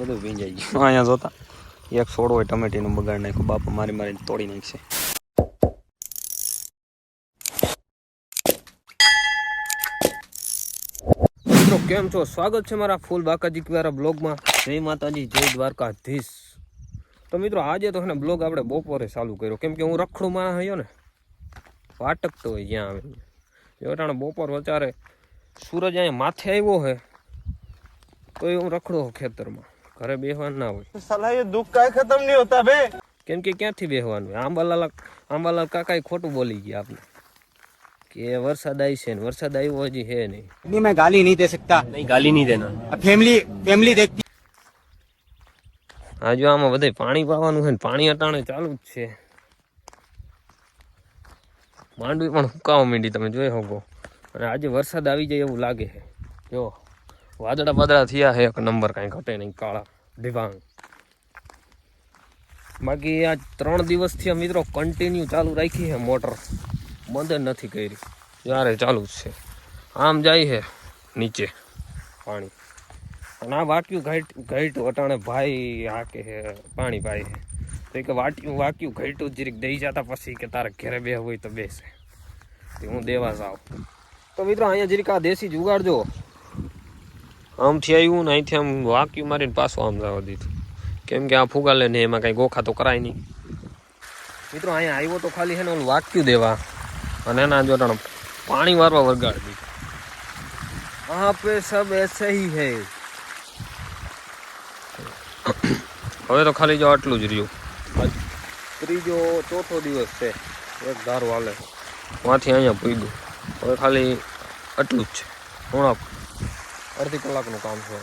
બધું ભીંજાઈ ગયું. અહીંયા જોતા. એક છોડ હોય ટમેટીનું બગાડ નાખ્યું. બાપા મારી મારીને તોડી નાખશે. મિત્રો કેમ છો? સ્વાગત છે મારા ફૂલ બાકાજી કુવારા બ્લોગમાં. જય માતાજી જય દ્વારકાધીશ. તો મિત્રો આજે તો એને બ્લોગ આપણે બપોરે ચાલુ કર્યો. કેમ કે હું રખડું માણસ હયો ને વાટકતો હોય જ્યાં આવે જો બપોર વચારે સૂરજ અહીંયા માથે આવ્યો હે તો એ હું રખડો ખેતરમાં. ઘરે બેહવાનું ના હોય. સલાહ એ દુઃખ કાંઈ ખતમ નહીં હોતા બે કેમ કે ક્યાંથી બેહવાનું હોય? આંબાલાલ કાકા એ ખોટું બોલી ગયા આપણે કે વરસાદ આવી છે વરસાદ આવ્યો હજી હે નહીં. મેં ગાલી નહીં દે શકતા. નહીં ગાલી નહીં દેના ફેમિલી ફેમિલી દેખતી. આ જો આમાં બધે પાણી પાવાનું છે ને પાણી અટાણે ચાલુ જ છે. માંડવી પણ હુકાવા માંડી તમે જોઈ શકો. અને આજે વરસાદ આવી જાય એવું લાગે છે. જો. વાદળા વાદળા થયા છે. એક નંબર કાંઈ ઘટે નહીં. કાળા દિવાંગ. બાકી આ ત્રણ દિવસથી મિત્રો કન્ટિન્યુ ચાલુ રાખી છે મોટર બંધ નથી કરી. જ્યારે ચાલુ જ છે. આમ જાય છે નીચે પાણી. અને આ વાક્યું ઘાટ, ઘાટ્યું. અટાણે ભાઈ આ કે હે પાણી ભાઈ છે. તો કે વાટ્યું, વાક્યું ઘાટ્યું જરીક દઈ જતા પછી કે તારે ઘરે બે હોય તો બેસે. હું દેવા જાઉં. તો મિત્રો, અહીંયા જરીક આ દેશી જુગાડજો આમથી આવ્યું ને અહીંથી આમ વાક્યું મારીને પાછું આમ જવા દીધું. કેમ કે આ ફુગાલે ને એમાં કંઈ ગોખા તો કરાય નહીં. મિત્રો અહીંયા આવ્યો તો ખાલી છે ને ઓલું વાક્યું દેવા. અને એના જોડાણ પાણી વારવા વરગાડ દીધું. वहाँ पे सब ऐसे ही હવે તો ખાલી જો આટલું જ રહ્યું. ત્રીજો ચોથો દિવસ છે. એક ધારો વાલે વાથી અહીંયા પૂગ્યું. હવે ખાલી આટલું જ છે. હમણાં અડધી કલાકનું કામ છે.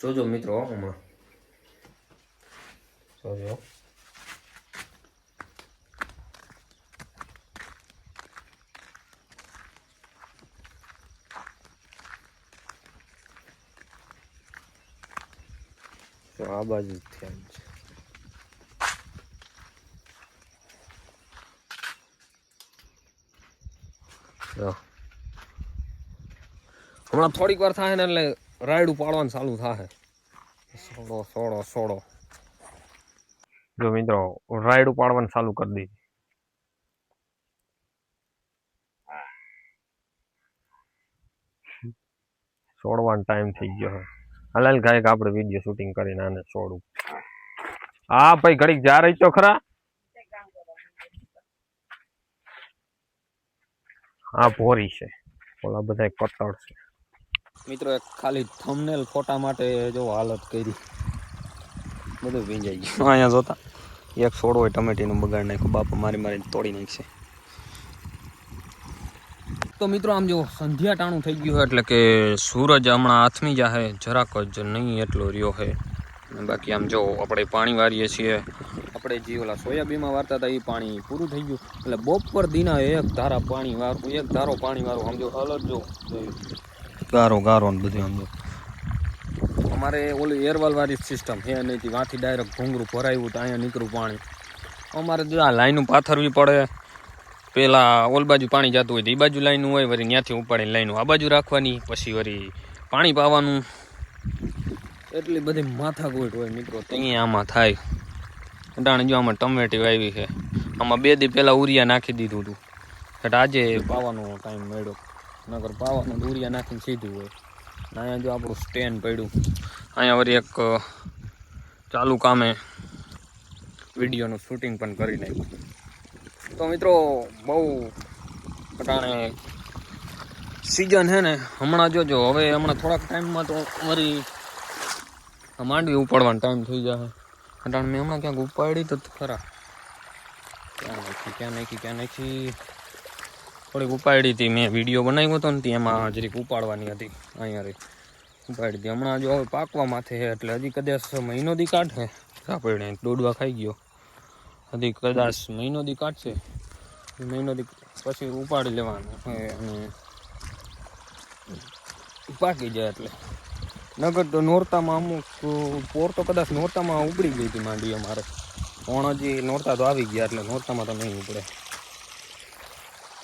જોજો મિત્રો હમણાં. જોજો. આ બાજુ થયા છે. જો. હમણાં થોડીક વાર થાય ને એટલે રાયડું પાડવાનું ચાલુ થાય સોડો સોડો સોડો. જો મિત્રો, રાયડું પાડવાનું ચાલુ કરી દીધી. છોડવાનો ટાઈમ થઈ ગયો હલાલ ગાયક આપણે વીડિયો શૂટિંગ કરીને આને છોડું હા, ભાઈ, ઘડીક જા રહી છો ખરા? હા, ભોરી છે. ઓલા બધા કતળ છે. મિત્રો એક ખાલી થંબનેલ ફોટા માટે જો હાલત કરી. બધું ભીંજાઈ ગયું. અહીંયા જોતા. એક છોડ હોય ટમેટીનું બગાડ નાખ્યું. બાપા મારી મારીને તોડી નાખશે. તો મિત્રો આમ જો સંધ્યા ટાણું થઈ ગયું હોય એટલે કે સૂરજ હમણાં હાથમી જાહે જરાક જ નહીં એટલો રહ્યો છે બાકી આમ જો આપણે પાણી વારીએ છીએ. આપણે જે ઓલા સોયાબીનમાં વારતા હતા એ પાણી પૂરું થઈ ગયું. એટલે બપોર દીના એક ધારા પાણી વારું એક ધારો પાણી વારવું સમજો હાલત જો ગારો ગારો ને બધું અંદર અમારે ઓલી એરવાલ વાળી સિસ્ટમ છે નહીં વાંથી ડાયરેક્ટ ભૂંગરું ભરાયું તો અહીંયા નીકળું પાણી. અમારે જો આ લાઈનું પાથરવી પડે. પેલા ઓલ બાજુ પાણી જતું હોય તો એ બાજુ લાઈનું હોય વળી ત્યાંથી ઉપાડીને લાઈન આ બાજુ રાખવાની પછી વળી પાણી પાવાનું. એટલી બધી માથાકૂટ હોય મિત્રો ત્યાં આમાં થાય. અટાણે જો આમાં ટમેટી આવી છે. આમાં બે દી પહેલાં ઉરિયા નાખી દીધું હતું એટલે આજે પાવાનો ટાઈમ મળ્યો. નગર પાવાનું દૂરિયા નાખીને સીધું હોય. અહીંયા જો આપણું સ્ટેન્ડ પડ્યું. અહીંયા વળી એક ચાલુ કામે વિડીયોનું શૂટિંગ પણ કરી નાખ્યું. તો મિત્રો, બહુ અટાણે સિઝન છે ને, હમણાં જોજો, હવે હમણાં થોડાક ટાઈમમાં તો મારી માંડવી ઉપાડવાનો ટાઈમ થઈ જશે કારણ મેં હમણાં ક્યાંક ઉપાડી તો ખરા. ક્યાં નાખી ક્યાં નાખી ક્યાં નાખી? થોડીક ઉપાડી હતી, મેં વીડિયો બનાવ્યો હતો ને તે એમાં જરીક ઉપાડવાની હતી, અહીંયા રહી. ઉપાડી હતી. હમણાં જો હવે પાકવા માથે એટલે હજી કદાચ મહિનો દી કાઢે આપણે દોડવા ખાઈ ગયો. હજી કદાચ મહિનો દી કાઢશે. મહિનો દી પછી ઉપાડી લેવાનું. પાકી જાય એટલે. નગર તો નોરતામાં અમુક, પોર તો કદાચ નોરતામાં ઉપડી ગઈ હતી માંડી અમારે. પણ હજી નોરતા તો આવી ગયા, એટલે નોરતામાં તો નહીં ઉપડે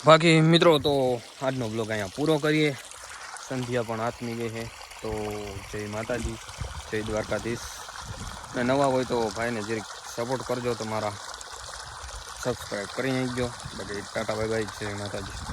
બાકી મિત્રો, તો આજનો બ્લોગ અહીંયા પૂરો કરીએ. સંધ્યા પણ હાથમી ગઈ છે તો જય માતાજી, જય દ્વારકાધીશ. ને નવા હોય તો ભાઈને જરીક સપોર્ટ કરજો તમારા સબસ્ક્રાઈબ કરી નાખજો. બાકી ટાટા બાય બાય જય માતાજી.